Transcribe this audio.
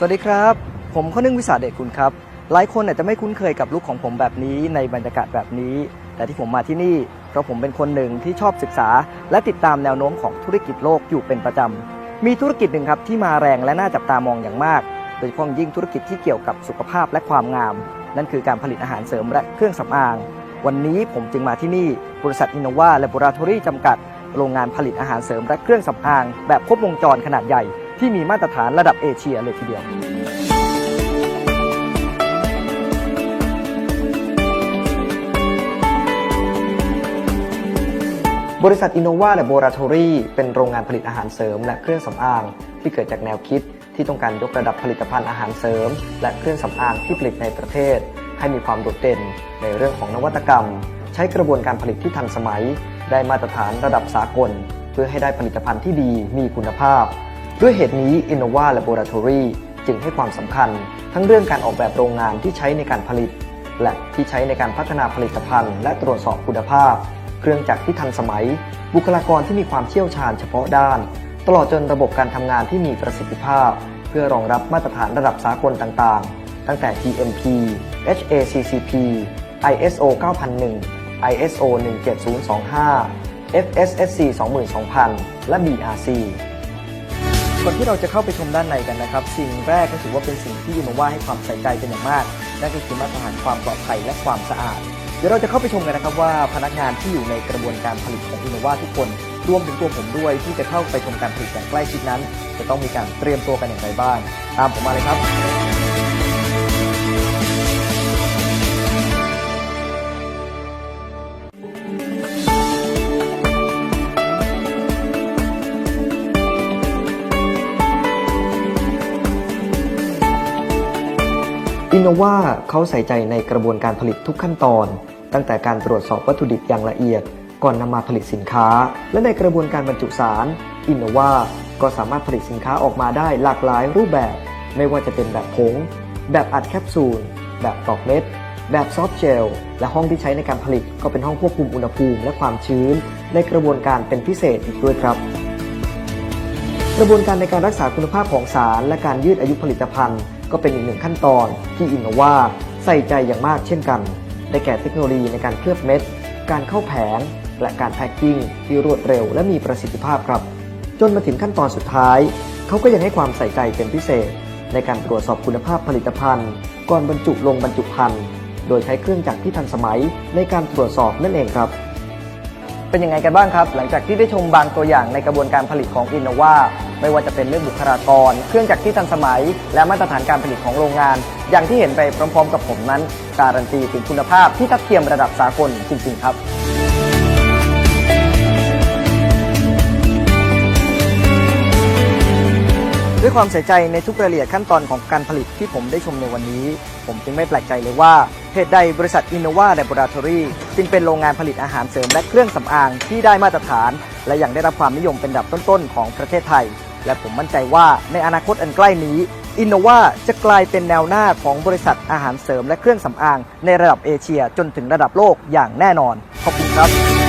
สวัสดีครับ ผมข้อนึ่งวิสาเดชคุณครับ หลายคนอาจจะไม่คุ้นเคยกับลุคของผมแบบนี้ในบรรยากาศแบบนี้ แต่ที่ผมมาที่นี่ เพราะผมเป็นคนหนึ่งที่ชอบศึกษา และติดตามแนวโน้มของธุรกิจโลกอยู่เป็นประจำ มีธุรกิจหนึ่งครับที่มาแรงและน่าจับตามองอย่างมาก โดยเฉพาะอย่างยิ่งธุรกิจที่เกี่ยวกับสุขภาพและความงาม นั่นคือการผลิตอาหารเสริมและเครื่องสำอาง วันนี้ผมจึงมาที่นี่บริษัทอินโนวาและบราทอรี่จำกัด โรงงานผลิตอาหารเสริมและเครื่องสำอาง แบบครบวงจรขนาดใหญ่ ที่มีมาตรฐานระดับเอเชียเลยทีเดียว บริษัทอินโนวาและโบราทอรี่เป็นโรงงานผลิตอาหารเสริมและเครื่องสำอาง ที่เกิดจากแนวคิดที่ต้องการยกระดับผลิตภัณฑ์อาหารเสริม และเครื่องสำอางที่ผลิตในประเทศ ให้มีความโดดเด่นในเรื่องของนวัตกรรม ใช้กระบวนการผลิตที่ทันสมัย ได้มาตรฐานระดับสากล เพื่อให้ได้ผลิตภัณฑ์ที่ดีมีคุณภาพ ด้วยเหตุนี้ Innova Laboratory จึงให้ความสำคัญ ทั้งเรื่องการออกแบบโรงงานที่ใช้ในการผลิต และที่ใช้ในการพัฒนาผลิตภัณฑ์ และตรวจสอบคุณภาพ เครื่องจักรที่ทันสมัย บุคลากรที่มีความเชี่ยวชาญเฉพาะด้าน ตลอดจนระบบการทำงานที่มีประสิทธิภาพ เพื่อรองรับมาตรฐานระดับสากลต่างๆ ตั้งแต่ GMP HACCP ISO 9001 ISO 17025 FSSC 22000 และ BRC ก่อนที่เราจะเข้าไปชมด้านในกันนะครับ สิ่งแรกก็ถือว่าเป็นสิ่งที่อินโนวาให้ความใส่ใจเป็นอย่างมาก นั่นก็คือมาตรฐานความปลอดภัยและความสะอาด เดี๋ยวเราจะเข้าไปชมกันนะครับว่าพนักงานที่อยู่ในกระบวนการผลิตของอินโนวาทุกคนรวมถึงตัวผมด้วยที่จะเข้าไปชมการผลิตอย่างใกล้ชิดนั้น จะต้องมีการเตรียมตัวกันอย่างไรบ้าง ตามผมมาเลยครับ อินโนวาเขาใส่ใจในกระบวนการผลิตทุกขั้นตอน ตั้งแต่การตรวจสอบวัตถุดิบอย่างละเอียด ก่อนนำมาผลิตสินค้า และในกระบวนการบรรจุสารอินโนวาก็สามารถผลิตสินค้าออกมาได้หลากหลายรูปแบบ ไม่ว่าจะเป็นแบบผง แบบอัดแคปซูล แบบตอกเม็ด แบบซอฟต์เจล และห้องที่ใช้ในการผลิตก็เป็นห้องควบคุมอุณหภูมิและความชื้น ในกระบวนการเป็นพิเศษอีกด้วยครับ กระบวนการในการรักษาคุณภาพของสาร และการยืดอายุผลิตภัณฑ์ ก็เป็นอีกหนึ่งขั้นตอนที่อินโนวาใส่ใจอย่างมากเช่นกัน ได้แก่เทคโนโลยีในการเคลือบเม็ด การเข้าแผง และการแพ็กกิ้งที่รวดเร็วและมีประสิทธิภาพครับ จนมาถึงขั้นตอนสุดท้าย เขาก็ยังให้ความใส่ใจเป็นพิเศษ ในการตรวจสอบคุณภาพผลิตภัณฑ์ ก่อนบรรจุลงบรรจุภัณฑ์โดยใช้เครื่องจักรที่ทันสมัยในการตรวจสอบนั่นเองครับเป็นยังไงกันบ้างครับ หลังจากที่ได้ชมบางตัวอย่างในกระบวนการผลิตของอินโนวา ไม่ว่าจะเป็นเรื่องบุคลากร เครื่องจักรที่ทันสมัย และมาตรฐานการผลิตของโรงงาน อย่างที่เห็นไปพร้อมๆ กับผมนั้น การันตีถึงคุณภาพที่ทัดเทียมระดับสากลจริงๆ ครับด้วยความใส่ใจในทุกรายละเอียดขั้นตอนของการผลิตที่ผมได้ชมในวันนี้ ผมจึงไม่แปลกใจเลยว่าเหตุใดบริษัท Innova Laboratory จึงเป็นโรงงานผลิตอาหารเสริมและเครื่องสำอางที่ได้มาตรฐาน และยังได้รับความนิยมเป็นอันดับต้นๆของประเทศไทย และผมมั่นใจว่าในอนาคตอันใกล้นี้อินโนวาจะกลายเป็นแนวหน้าของบริษัทอาหารเสริมและเครื่องสำอาง ในระดับเอเชียจนถึงระดับโลกอย่างแน่นอน ขอบคุณครับ